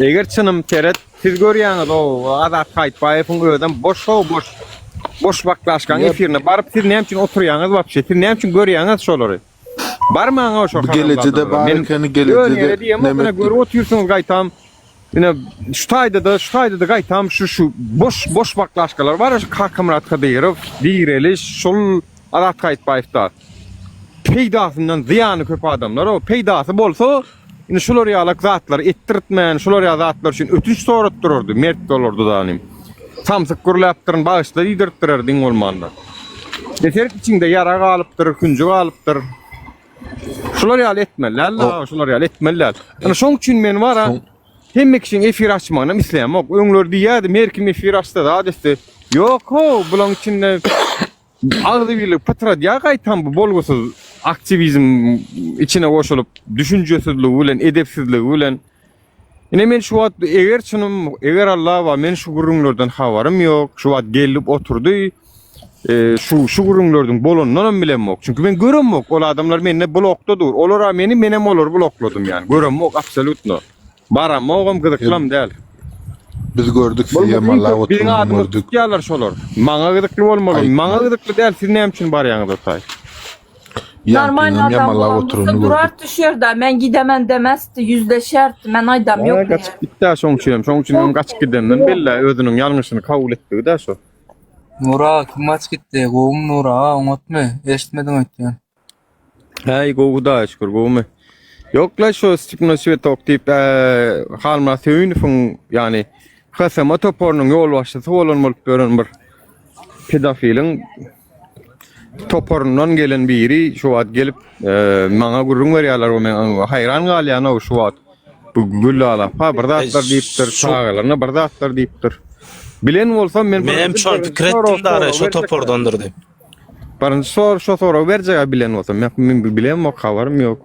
Eger çınım teret siz görýäňiz o Azat Kaytbaýewiň öýden boş o boş. Boş baklaşkan efirine barıp siz näme üçin oturýaňyz wapşe siz näme üçin görýäňiz şolary Barmaňa o şo Öňere demek diýem ki- görüp oturýarsyňyz gaýtam Ine şu taýda da şu taýda da gaýtam şu şu boş boş baklaşkalar var. Şu Kakamrat Kadirov diýreli şol Azat Kaytbaýewda peýdasından ziýany köp adamlar o peýdasy bolsa ine şolar ýalak zatlar etdirtmän şolar ýa zatlar üçin ötünç sorat dururdy mert bolardy danym samsyk gurulapdyryn bağışlar ýdirtdirerdiň bolmanda Deser içinde yara galypdyr küncü galypdyr şolar ýaly etmeler la şolar ýaly etmeler ana şoň üçin men wara Hemme kişinin efir açmağına misleyem yok. Öňler diýýärdi, merkim efir açsa da adeste. Yok ho, bulan içinde ağzı birlik patra diýä gaýtan bu bolgusuz aktivizm içine goşulyp düşünjesizlik bilen, edepsizlik bilen. Ine men şu wagt eger çynım, eger Allah wa men şu gurrunlardan habarym ýok. Şu wagt gelip oturdy. E, şu şu gurrunlardan bolondan bilenmok. Çünkü ben göremmok. Ol adamlar menne blokdadyr. Olara meni menem olar blokladym yani. Göremmok absolutno. Baram, oğum gıdıklam değil. Biz gördük sizi yamalla Bir adımı oturduk. tutyalar şolar. Maňa gıdıklı bolmaly. Maňa gıdıklı değil, siz näme üçin barýaňyz Normal adam yamalla olan durar gördük. düşer de ben gidemem demezdi yüzleşerdi ben aydam yok mu? gaçyp gitdi şoň üçin, şoň üçin hem gaçyp gidenden bella özüniň ýalňyşyny kabul etdi da şo. Nura kim aç gitti? Kovum Nura unutma. Eşitmedin ötüyen. Hey goguda şükür gogumy. Yok la şo stigma süet oktyp halma söýün fun yani Hasama topornyň ýol başçysy bolan bolup gören bir pedofilin toporundan gelen biri şu wagt gelip e, maňa gurrun berýärler o men hayran galýan o şu wagt bu güllala pa bir zatlar E, diýipdir şu- şagalarna bir zatlar diýipdir bilen bolsam men Men hem şu an fikir ettim de ara şu topordandır deyip. Barın sor şu soru berjega bilen bolsam men bilen mo habarym ýok